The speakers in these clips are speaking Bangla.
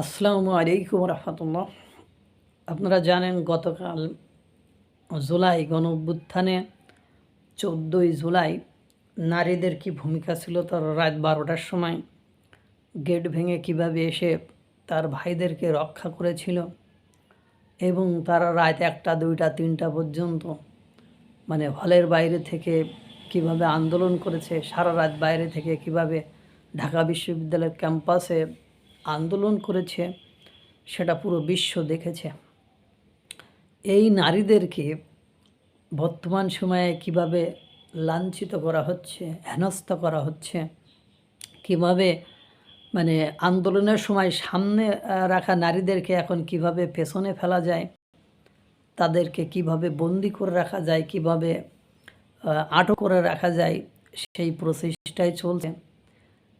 আসসালামু আলাইকুম রহমতুল্লাহ। আপনারা জানেন গতকাল জুলাই, গণ অভ্যুত্থানে চোদ্দোই জুলাই নারীদের কি ভূমিকা ছিল তার রাত বারোটার সময়, গেট ভেঙে কীভাবে এসে তার ভাইদেরকে রক্ষা করেছিল এবং তারা রাত একটা, দুইটা, তিনটা পর্যন্ত মানে হলের বাইরে থেকে কীভাবে আন্দোলন করেছে, সারা রাত বাইরে থেকে কীভাবে ঢাকা বিশ্ববিদ্যালয়ের ক্যাম্পাসে আন্দোলন করেছে, সেটা পুরো বিশ্ব দেখেছে। এই নারীদেরকে বর্তমান সময়ে কীভাবে লাঞ্ছিত করা হচ্ছে, হেনস্থা করা হচ্ছে, কীভাবে মানে আন্দোলনের সময় সামনে রাখা নারীদেরকে এখন কীভাবে পেছনে ফেলা যায়, তাদেরকে কীভাবে বন্দি করে রাখা যায়, কীভাবে আটক করে রাখা যায়, সেই প্রচেষ্টাই চলছে।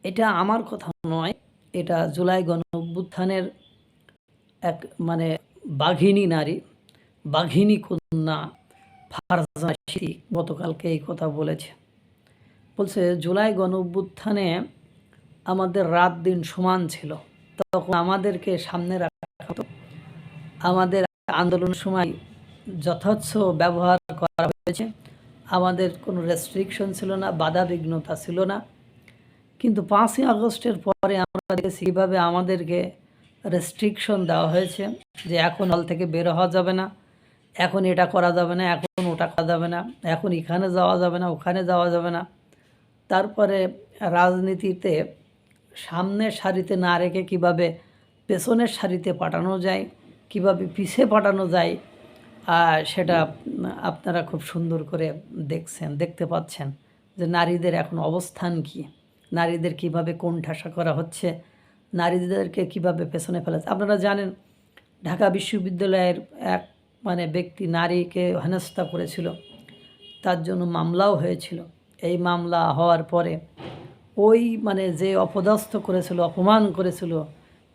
এটা আমার কথা নয়। এটা জুলাই গণ এক মানে বাঘিনী নারী, বাঘিনী কন্যা ফারজানা স্মৃতি গতকালকে এই কথা বলেছে। বলছে, জুলাই গণ অভ্যুত্থানে আমাদের রাত দিন সমান ছিল। তখন আমাদেরকে সামনে রাখা হতো। আমাদের আন্দোলন সময় যথার্থ ব্যবহার করা হয়েছে। আমাদের কোনো রেস্ট্রিকশন ছিল না বাধা বিঘ্নতা ছিল না। কিন্তু পাঁচই আগস্টের পরে আমরা দেখেছি কীভাবে আমাদেরকে রেস্ট্রিকশন দেওয়া হয়েছে যে এখন হল থেকে বের হওয়া যাবে না, এখন এটা করা যাবে না, এখন ওটা করা যাবে না, এখন এখানে যাওয়া যাবে না, ওখানে যাওয়া যাবে না। তারপরে রাজনীতিতে সামনের সারিতে না রেখে কীভাবে পেছনের সারিতে পাঠানো যায়, কীভাবে পিছে পাঠানো যায় সেটা আপনারা খুব সুন্দর করে দেখছেন, দেখতে পাচ্ছেন যে নারীদের এখন অবস্থান কি। নারীদের কীভাবে কোন ঠাসা করা হচ্ছে, নারীদেরকে কীভাবে পেছনে ফেলা। আপনারা জানেন, ঢাকা বিশ্ববিদ্যালয়ের এক মানে ব্যক্তি নারীকে হেনস্থা করেছিল, তার জন্য মামলাও হয়েছিল। এই মামলা হওয়ার পরে ওই মানে যে অপদস্থ করেছিল, অপমান করেছিল,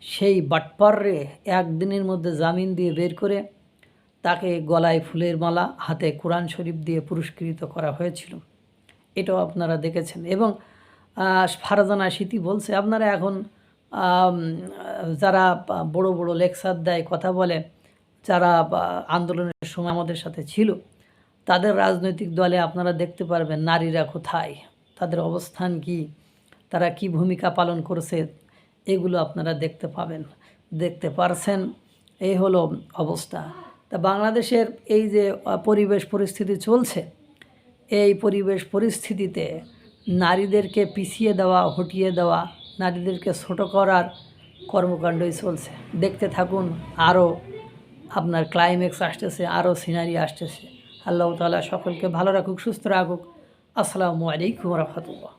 সেই বাটপাররে একদিনের মধ্যে জামিন দিয়ে বের করে তাকে গলায় ফুলের মালা, হাতে কোরআন শরীফ দিয়ে পুরস্কৃত করা হয়েছিল। এটাও আপনারা দেখেছেন। এবং ফারজানা স্মৃতি বলছে, আপনারা এখন যারা বড় বড় লেকচার দেয়, কথা বলে, যারা আন্দোলনের সময় আমাদের সাথে ছিল, তাদের রাজনৈতিক দলে আপনারা দেখতে পারবেন নারীরা কোথায়, তাদের অবস্থান কি, তারা কি ভূমিকা পালন করছে, এগুলো আপনারা দেখতে পাবেন, দেখতে পারছেন এই হলো অবস্থা। তা বাংলাদেশের এই যে পরিবেশ পরিস্থিতি চলছে, এই পরিবেশ পরিস্থিতিতে নারীদেরকে পিছিয়ে দেওয়া, হটিয়ে দেওয়া, নারীদেরকে ছোট করার কর্মকাণ্ডই চলছে। দেখতে থাকুন, আরও আপনার ক্লাইম্যাক্স আসতেছে, আরও সিনারি আসতেছে। আল্লাহ তালা সকলকে ভালো রাখুক, সুস্থ রাখুক। আসসালামু আলাইকুম রহমতুল্লাহ।